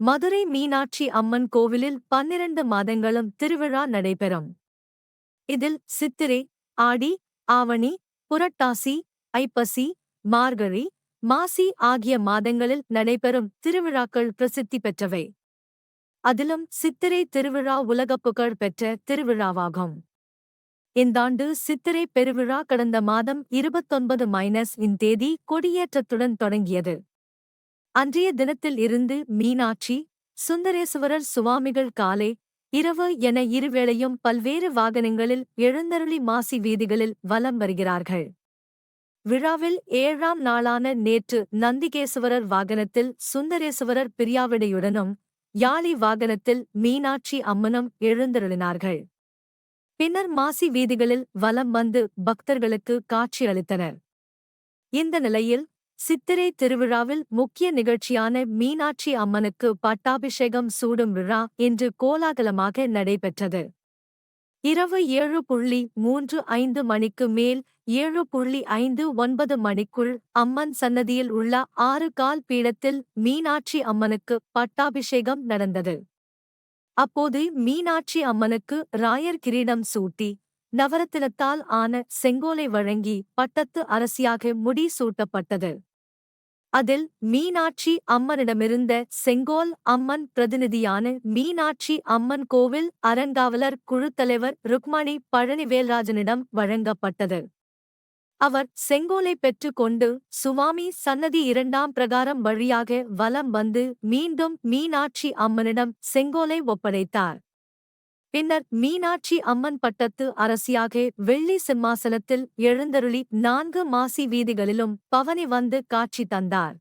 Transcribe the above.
மதுரை மீனாட்சி அம்மன் கோவிலில் பன்னிரண்டு மாதங்களும் திருவிழா நடைபெறும். இதில் சித்திரை ஆடி ஆவணி புரட்டாசி ஐப்பசி மார்கழி மாசி ஆகிய மாதங்களில் நடைபெறும் திருவிழாக்கள் பிரசித்தி பெற்றவை. அதிலும் சித்திரை திருவிழா உலகப் புகழ் பெற்ற திருவிழாவாகும். இந்தாண்டு சித்திரை பெருவிழா கடந்த மாதம் இருபத்தொன்பது மைனஸ் இன் தேதி கொடியேற்றத்துடன் தொடங்கியது. அன்றைய தினத்தில் இருந்து மீனாட்சி சுந்தரேசுவரர் சுவாமிகள் காலை இரவு என இருவேளையும் பல்வேறு வாகனங்களில் எழுந்தருளி மாசி வீதிகளில் வலம் வருகிறார்கள். விழாவில் ஏழாம் நாளான நேற்று நந்திகேசுவரர் வாகனத்தில் சுந்தரேசுவரர் பிரியாவிடையுடனும் யாழி வாகனத்தில் மீனாட்சி அம்மனும் எழுந்தருளினார்கள். பின்னர் மாசி வீதிகளில் வலம் வந்து பக்தர்களுக்கு காட்சியளித்தனர் இந்த நிலையில் சித்திரை திருவிழாவில் முக்கிய நிகழ்ச்சியான மீனாட்சி அம்மனுக்கு பட்டாபிஷேகம் சூடும் விழா இன்று கோலாகலமாக நடைபெற்றது. இரவு ஏழு புள்ளி மூன்று ஐந்து மணிக்கு மேல் ஏழு புள்ளி ஐந்து ஒன்பது மணிக்குள் அம்மன் சன்னதியில் உள்ள ஆறு கால் பீடத்தில் மீனாட்சி அம்மனுக்கு பட்டாபிஷேகம் நடந்தது. அப்போது மீனாட்சி அம்மனுக்கு ராயர் கிரீடம் சூட்டி நவரத்தினத்தால் ஆன செங்கோலை வழங்கி பட்டத்து அரசியாக முடி சூட்டப்பட்டது. அதில் மீனாட்சி அம்மனிடமிருந்த செங்கோல் அம்மன் பிரதிநிதியான மீனாட்சி அம்மன் கோவில் அறங்காவலர் குழுத்தலைவர் ருக்மணி பழனிவேல்ராஜனிடம் வழங்கப்பட்டது. அவர் செங்கோலை பெற்றுக்கொண்டு சுவாமி சன்னதி இரண்டாம் பிரகாரம் வழியாக வலம் வந்து மீண்டும் மீனாட்சி அம்மனிடம் செங்கோலை ஒப்படைத்தார். பின்னர் மீனாட்சி அம்மன் பட்டத்து அரசியாக வெள்ளி சிம்மாசனத்தில் எழுந்தருளி நான்கு மாசி வீதிகளிலும் பவனி வந்து காட்சி தந்தார்.